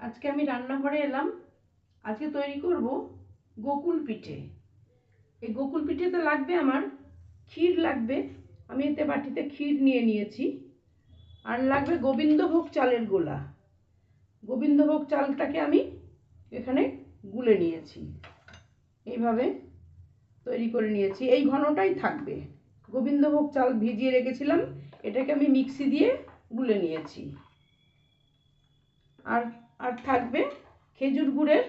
আজকে আমি রান্নাঘরে এলাম। আজকে তৈরি করব গোকুল পিঠে। এই গোকুল পিঠেতে লাগবে আমার, ক্ষীর লাগবে। আমি এতে বাটিতে ক্ষীর নিয়ে নিয়েছি। আর লাগবে গোবিন্দভোগ চালের গোলা। গোবিন্দভোগ চালটাকে আমি এখানে গুলে নিয়েছি। এইভাবে তৈরি করে নিয়েছি। এই ঘনটাই থাকবে। গোবিন্দভোগ চাল ভিজিয়ে রেখেছিলাম। এটাকে আমি মিক্সি দিয়ে গুলে নিয়েছি। আর আর থাকবে খেজুর গুড়ের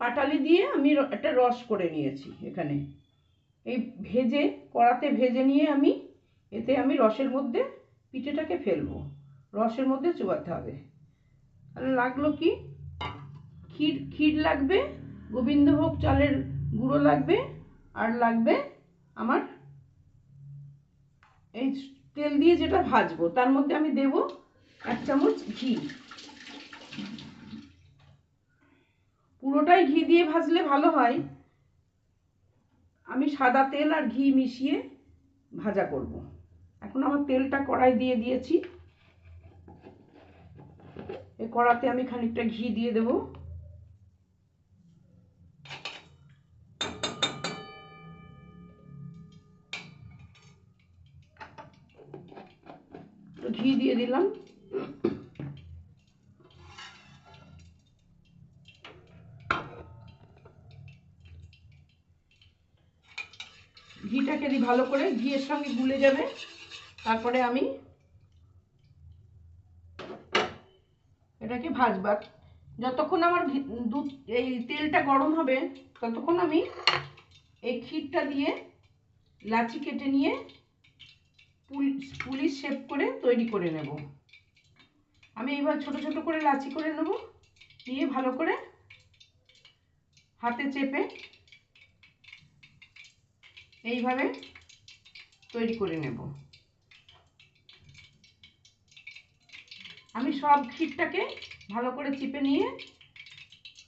পাটালি দিয়ে আমি একটা রস করে নিয়েছি এখানে। এই ভেজে, কড়াতে ভেজে নিয়ে আমি এতে আমি রসের মধ্যে পিঠেটাকে ফেলব। রসের মধ্যে চুবাতে হবে। লাগল কি? ক্ষীর ক্ষীর লাগবে, গোবিন্দভোগ চালের গুঁড়ো লাগবে, আর লাগবে আমার এই তেল দিয়ে যেটা ভাজবো, তার মধ্যে আমি দেব এক চামচ ঘি। পুরোটাই ঘি দিয়ে ভাজলে ভালো হয়। আমি সাদা তেল আর ঘি মিশিয়ে ভাজা করব। এখন আমার তেলটা কড়াই দিয়ে দিয়েছি। এই কড়াতে আমি খানিকটা ঘি দিয়ে দেব। ঘি দিয়ে দিলাম। ভালো করে ঘিয়ের সঙ্গে গুলে যাবে। তারপরে আমি এটাকে ভাজবার যতক্ষণ আমার দুধ, এই তেলটা গরম হবে, ততক্ষণ আমি এই ক্ষীরটা দিয়ে লাচি কেটে নিয়ে পুল- পুলিশ শেপ করে তৈরি করে নেব। আমি এইবার ছোট ছোট করে লাচি করে নেব দিয়ে ভালো করে হাতে চেপে এইভাবে তৈরি করে নেব। আমি সব ক্ষীরটাকে ভালো করে চিপে নিয়ে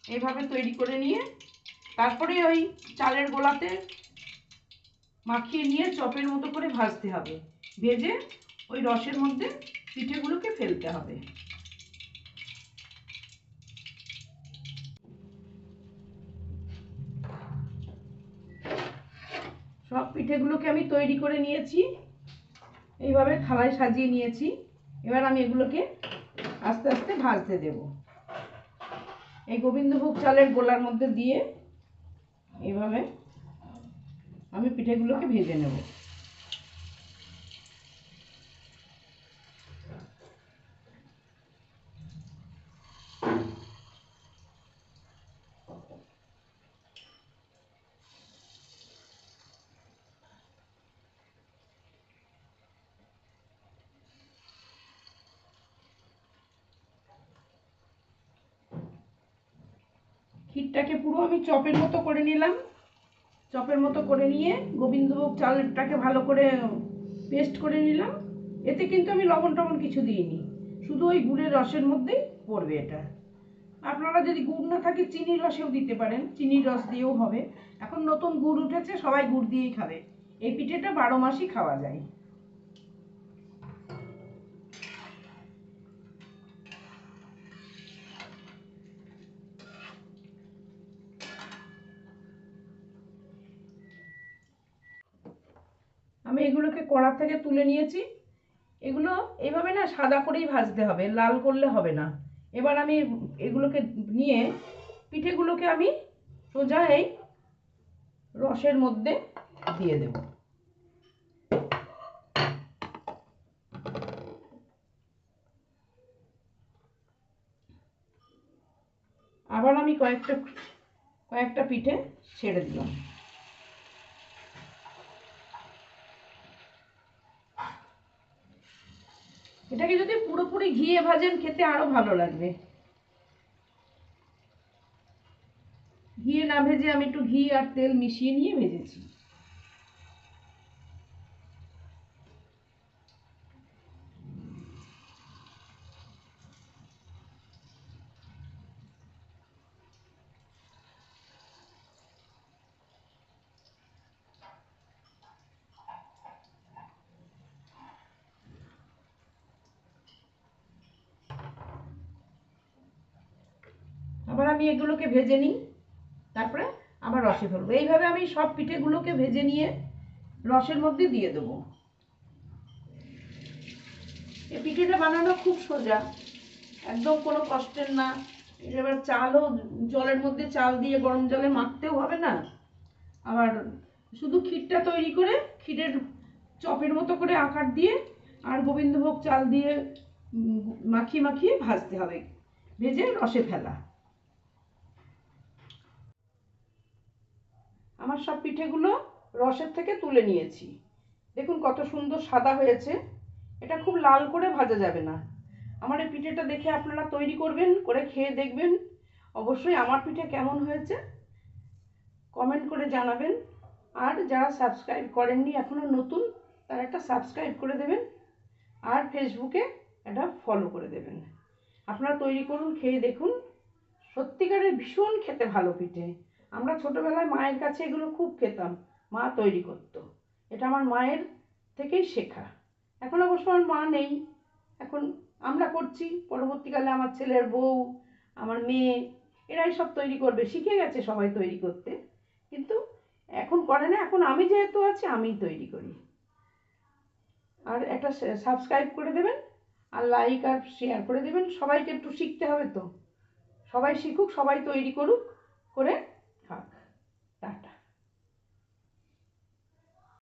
এইভাবে তৈরি করে নিয়ে তারপরে ওই চালের গোলাতে মাখিয়ে নিয়ে চপের মতো করে ভাজতে হবে। ভেজে ওই রসের মধ্যে পিঠেগুলোকে ফেলতে হবে সব পিঠেগুলোকে আমি তৈরি করে নিয়েছি। এইভাবে থালায় সাজিয়ে নিয়েছি। এবার আমি এগুলোকে আস্তে আস্তে ভাজতে দেব। এই গোবিন্দভোগ চালের গোলার মধ্যে দিয়ে এইভাবে আমি পিঠেগুলোকে ভেজে নেব। ক্ষীরটাকে পুরো আমি চপের মতো করে নিলাম। চপের মতো করে নিয়ে গোবিন্দভোগ চালটাকে ভালো করে পেস্ট করে নিলাম। এতে কিন্তু আমি লবণ টবণ কিছু দিইনি। শুধু ওই গুড়ের রসের মধ্যেই পড়বে এটা। আপনারা যদি গুড় না থাকে, চিনির রসেও দিতে পারেন। চিনির রস দিয়েও হবে। এখন নতুন গুড় উঠেছে, সবাই গুড় দিয়েই খাবে। এই পিঠেটা বারো মাসই খাওয়া যায়। আমি এগুলোকে কড়া থেকে তুলে নিয়েছি। এগুলো এইভাবে না সাদা করেই ভাজতে হবে, লাল করলে হবে না। এবার আমি এগুলোকে নিয়ে পিঠেগুলোকে আমি সোজা এই রসের মধ্যে দিয়ে দেব। আবার আমি কয়েকটা কয়েকটা পিঠে ছেড়ে দিলাম। এটাকে যদি পুরোপুরি ঘিয়ে ভাজেন, খেতে আরও ভালো লাগবে। ঘিয়ে না ভেজে আমি একটু ঘি আর তেল মিশিয়ে নিয়ে ভেজেছি। আবার আমি এগুলোকে ভেজে নিই, তারপরে আবার রসে ফেলব এইভাবে আমি সব পিঠেগুলোকে ভেজে নিয়ে রসের মধ্যে দিয়ে দেবো। এই পিঠেটা বানানো খুব সোজা, একদম কোনো কষ্টের না। এবার চালও জলের মধ্যে চাল দিয়ে গরম জলে মাখতেও হবে না। আবার শুধু ক্ষীরটা তৈরি করে ক্ষীরের চপের মতো করে আকার দিয়ে আর গোবিন্দভোগ চাল দিয়ে মাখিয়ে মাখিয়ে ভাজতে হবে। ভেজে রসে ফেলা। আমার সব পিঠেগুলো রসের থেকে তুলে নিয়েছি। দেখুন কত সুন্দর সাদা হয়েছে। এটা খুব লাল করে ভাজা যাবে না। আমার এই পিঠেটা দেখে আপনারা তৈরি করবেন, করে খেয়ে দেখবেন। অবশ্যই আমার পিঠে কেমন হয়েছে কমেন্ট করে জানাবেন। আর যারা সাবস্ক্রাইব করেননি এখনও নতুন, তারা একটা সাবস্ক্রাইব করে দেবেন। আর ফেসবুকে এটা ফলো করে দেবেন। আপনারা তৈরি করুন, খেয়ে দেখুন। সত্যিকারের ভীষণ খেতে ভালো পিঠে। আমরা ছোটোবেলায় মায়ের কাছে এগুলো খুব খেতাম। মা তৈরি করতো। এটা আমার মায়ের থেকেই শেখা। এখন অবশ্য আমার মা নেই। এখন আমরা করছি। পরবর্তীকালে আমার ছেলের বউ, আমার মেয়ে, এরাই সব তৈরি করবে। শিখে গেছে সবাই তৈরি করতে। কিন্তু এখন করে না। এখন আমি যেহেতু আছি, আমিই তৈরি করি। আর একটা সাবস্ক্রাইব করে দেবেন আর লাইক আর শেয়ার করে দেবেন। সবাইকে একটু শিখতে হবে তো। সবাই শিখুক, সবাই তৈরি করুক, করে